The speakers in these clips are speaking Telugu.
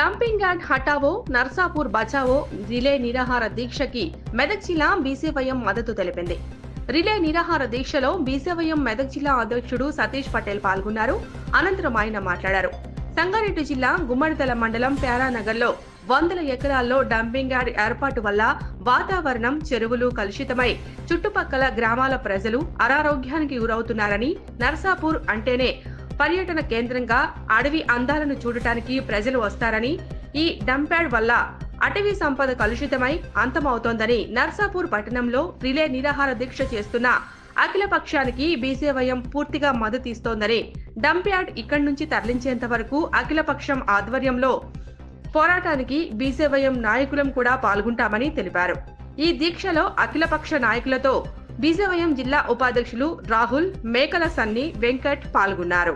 డంపింగ్ అండ్ హటావో నర్సాపూర్ బచావో రిలే నిరాహార దీక్షకి మెదక్ జిల్లా బీసీవైఎం మద్దతు తెలిపింది. రిలే నిరాహార దీక్షలో బీసీవైఎం మెదక్ జిల్లా అధ్యక్షుడు సతీష్ పటేల్ పాల్గొన్నారు. అనంతరం ఆయన మాట్లాడారు. సంగారెడ్డి జిల్లా గుమ్మడితల మండలం ప్యారానగర్లో వందల ఎకరాల్లో డంపింగ్ యార్డ్ ఏర్పాటు వల్ల వాతావరణం చెరువులు కలుషితమై చుట్టుపక్కల గ్రామాల ప్రజలు అనారోగ్యానికి గురవుతున్నారని నర్సాపూర్ అంటేనే పర్యటన కేంద్రంగా అడవి అందాలను చూడటానికి ప్రజలు వస్తారని ఈ డంప్యాడ్ వల్ల అటవీ సంపద కలుషితమై అంతమవుతోందని నర్సాపూర్ పట్టణంలో రిలే నిరాహార దీక్ష చేస్తున్న అఖిలపక్షానికి బీసీవైఎం పూర్తిగా మద్దతు ఇస్తోందని డంప్యార్డ్ ఇక్కడి నుంచి తరలించేంత వరకు అఖిలపక్షం ఆధ్వర్యంలో పోరాటానికి బీసీవైఎం నాయకులం కూడా పాల్గొంటామని తెలిపారు. ఈ దీక్షలో అఖిలపక్ష నాయకులతో బీజవయం జిల్లా ఉపాధ్యక్షులు రాహుల్ మేకల సన్ని వెంకట్ పాల్గొన్నారు.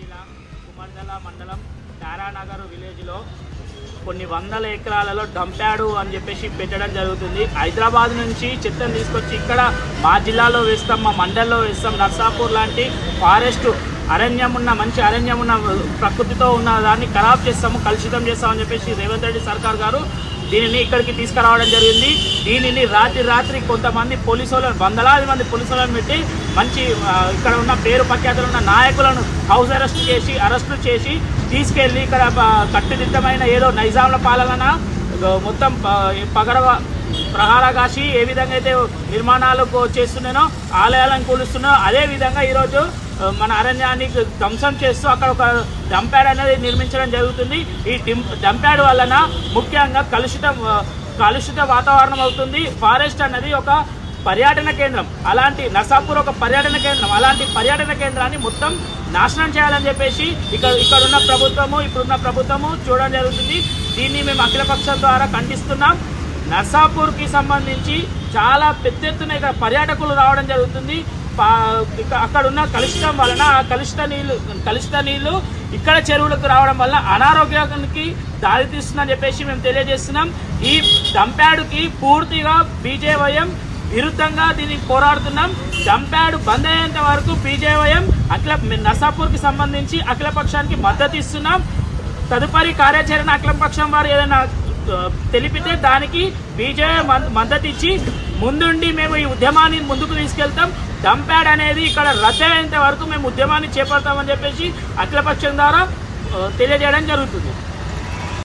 జిల్లా కుమర్దల మండలం తారానగర్ విలేజ్లో కొన్ని వందల ఎకరాలలో డంప్యాడు అని చెప్పేసి పెట్టడం జరుగుతుంది. హైదరాబాద్ నుంచి చెత్తను తీసుకొచ్చి ఇక్కడ మా జిల్లాలో వేస్తాం మా మండల్లో వేస్తాం. నర్సాపూర్ లాంటి ఫారెస్ట్ అరణ్యం ఉన్న మంచి అరణ్యం ఉన్న ప్రకృతితో ఉన్న దాన్ని ఖరాబ్ చేస్తాము కలుషితం చేస్తామని చెప్పేసి రేవంత్ రెడ్డి సర్కార్ గారు దీనిని ఇక్కడికి తీసుకురావడం జరిగింది. దీనిని రాత్రి రాత్రి కొంతమంది పోలీసులను వందలాది మంది పోలీసులను పెట్టి మంచి ఇక్కడ ఉన్న పేరు ప్రఖ్యాతులు ఉన్న నాయకులను హౌస్ అరెస్ట్ చేసి అరెస్టు చేసి తీసుకెళ్ళి ఇక్కడ కట్టుదిట్టమైన ఏదో నైజాంల పాలన మొత్తం ఆ, ప్రహార కాసి ఏ విధంగా అయితే నిర్మాణాలు కో- చేస్తున్నానో ఆలయాలను కూలుస్తున్నానో అదే విధంగా ఈరోజు మన అరణ్యాన్ని ధ్వంసం చేస్తూ అక్కడ ఒక డంప్యాడ్ అనేది నిర్మించడం జరుగుతుంది. ఈ డింప్ డంప్యాడ్ వలన ముఖ్యంగా కలుషితం కలుషిత వాతావరణం అవుతుంది. ఫారెస్ట్ అనేది ఒక పర్యాటన కేంద్రం అలాంటి నర్సాపూర్ ఒక పర్యాటన కేంద్రం అలాంటి పర్యాటన కేంద్రాన్ని మొత్తం నాశనం చేయాలని చెప్పేసి ఇక్కడ ఇక్కడ ఉన్న ప్రభుత్వము ఇప్పుడున్న ప్రభుత్వము చూడడం జరుగుతుంది. దీన్ని మేము అఖిలపక్షం ద్వారా ఖండిస్తున్నాం. నర్సాపూర్కి సంబంధించి చాలా పెద్ద ఎత్తున ఇక్కడ పర్యాటకులు రావడం జరుగుతుంది. పా- అక్కడ ఉన్న కలుషితం వలన ఆ కలుషిత నీళ్ళు కలుషిత నీళ్ళు ఇక్కడ చెరువులకు రావడం వల్ల అనారోగ్యానికి దారితీస్తుందని చెప్పేసి మేము తెలియజేస్తున్నాం. ఈ డంప్యాడ్కి పూర్తిగా బీజేవైఎం విరుద్ధంగా దీనికి పోరాడుతున్నాం. డంప్యాడు బంద్ అయ్యేంత వరకు బీజేవైఎం అఖిల నసాపూర్కి సంబంధించి అఖిల పక్షానికి మద్దతు ఇస్తున్నాం. తదుపరి కార్యాచరణ అఖిలపక్షం వారు ఏదైనా తెలిపితే దానికి బీజేపీ మద్దతు ఇచ్చి ముందుండి మేము ఈ ఉద్యమాన్ని ముందుకు తీసుకెళ్తాం. డంప్యాడ్ అనేది ఇక్కడ రద్దయ్యేంత వరకు మేము ఉద్యమాన్ని చేపడతామని చెప్పేసి అఖిలపక్షం ద్వారా తెలియజేయడం జరుగుతుంది.